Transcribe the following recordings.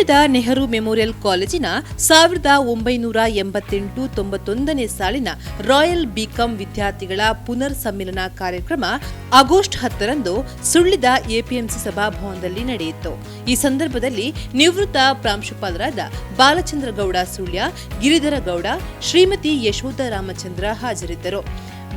ಸುಳ್ಳಿದ Nehru memorial ಕಾಲೇಜಿನ ಸಾವಿರದ ಒಂಬೈನೂರ ಎಂಬತ್ತೆಂಟು ತೊಂಬತ್ತೊಂದನೇ ಸಾಲಿನ ರಾಯಲ್ ಬಿಕಾಂ ವಿದ್ಯಾರ್ಥಿಗಳ ಪುನರ್ ಸಮ್ಮಿಲನ ಕಾರ್ಯಕ್ರಮ ಆಗಸ್ಟ್ ಹತ್ತರಂದು ಸುಳ್ಳಿದ ಎಪಿಎಂಸಿ ಸಭಾಭವನದಲ್ಲಿ ನಡೆಯಿತು. ಈ ಸಂದರ್ಭದಲ್ಲಿ ನಿವೃತ್ತ ಪ್ರಾಂಶುಪಾಲರಾದ ಬಾಲಚಂದ್ರ ಗೌಡ ಸುಳ್ಯ ಗಿರಿಧರ ಗೌಡ ಶ್ರೀಮತಿ ಯಶೋಧ ರಾಮಚಂದ್ರ ಹಾಜರಿದ್ದರು.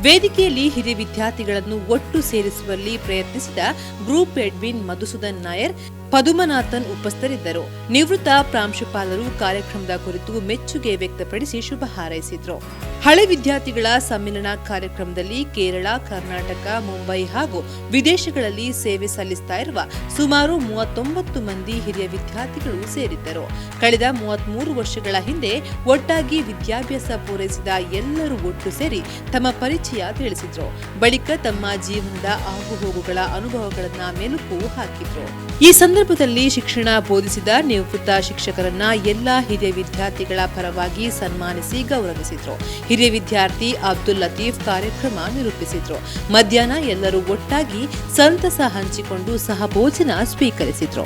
ವೇದಿಕೆಯಲ್ಲಿ ಹಿರಿಯ ವಿದ್ಯಾರ್ಥಿಗಳನ್ನು ಒಟ್ಟು ಸೇರಿಸುವಲ್ಲಿ ಪ್ರಯತ್ನಿಸಿದ ಗ್ರೂಪ್ ಎಡ್ವಿನ್ ಮಧುಸೂದನ್ ನಾಯರ್, ಪದುಮನಾಥನ್ ಉಪಸ್ಥರಿದ್ದರು ನಿವೃತ್ತ ಪ್ರಾಂಶುಪಾಲರು ಕಾರ್ಯಕ್ರಮದ ಕುರಿತು ಮೆಚ್ಚುಗೆ ವ್ಯಕ್ತಪಡಿಸಿ ಶುಭ ಹಾರೈಸಿದರು. ಹಳೆ ವಿದ್ಯಾರ್ಥಿಗಳ ಸಮ್ಮಿಲನ ಕಾರ್ಯಕ್ರಮದಲ್ಲಿ ಕೇರಳ, ಕರ್ನಾಟಕ, ಮುಂಬೈ ಹಾಗೂ ವಿದೇಶಗಳಲ್ಲಿ ಸೇವೆ ಸಲ್ಲಿಸ್ತಾ ಇರುವ ಸುಮಾರು ಮೂವತ್ತೊಂಬತ್ತು ಮಂದಿ ಹಿರಿಯ ವಿದ್ಯಾರ್ಥಿಗಳು ಸೇರಿದ್ದರು. ಕಳೆದ ಮೂವತ್ಮೂರು ವರ್ಷಗಳ ಹಿಂದೆ ಒಟ್ಟಾಗಿ ವಿದ್ಯಾಭ್ಯಾಸ ಪೂರೈಸಿದ ಎಲ್ಲರೂ ಒಟ್ಟು ಸೇರಿ ತಮ್ಮ ಪರಿಚಯ ತಿಳಿಸಿದ್ರು. ಬಳಿಕ ತಮ್ಮ ಜೀವನದ ಆಗುಹೋಗುಗಳ ಅನುಭವಗಳನ್ನ ಮೆಲುಕು ಹಾಕಿದ್ರು. ಈ ಸಂದರ್ಭದಲ್ಲಿ ಶಿಕ್ಷಣ ಬೋಧಿಸಿದ ನಿವೃತ್ತ ಶಿಕ್ಷಕರನ್ನ ಎಲ್ಲಾ ಹಿರಿಯ ವಿದ್ಯಾರ್ಥಿಗಳ ಪರವಾಗಿ ಸನ್ಮಾನಿಸಿ ಗೌರವಿಸಿದ್ರು. ಹಿರಿಯ ವಿದ್ಯಾರ್ಥಿ ಅಬ್ದುಲ್ ಲತೀಫ್ ಕಾರ್ಯಕ್ರಮ ನಿರೂಪಿಸಿದ್ರು. ಮಧ್ಯಾಹ್ನ ಎಲ್ಲರೂ ಒಟ್ಟಾಗಿ ಸಂತಸ ಹಂಚಿಕೊಂಡು ಸಹಭೋಜನ ಸ್ವೀಕರಿಸಿದ್ರು.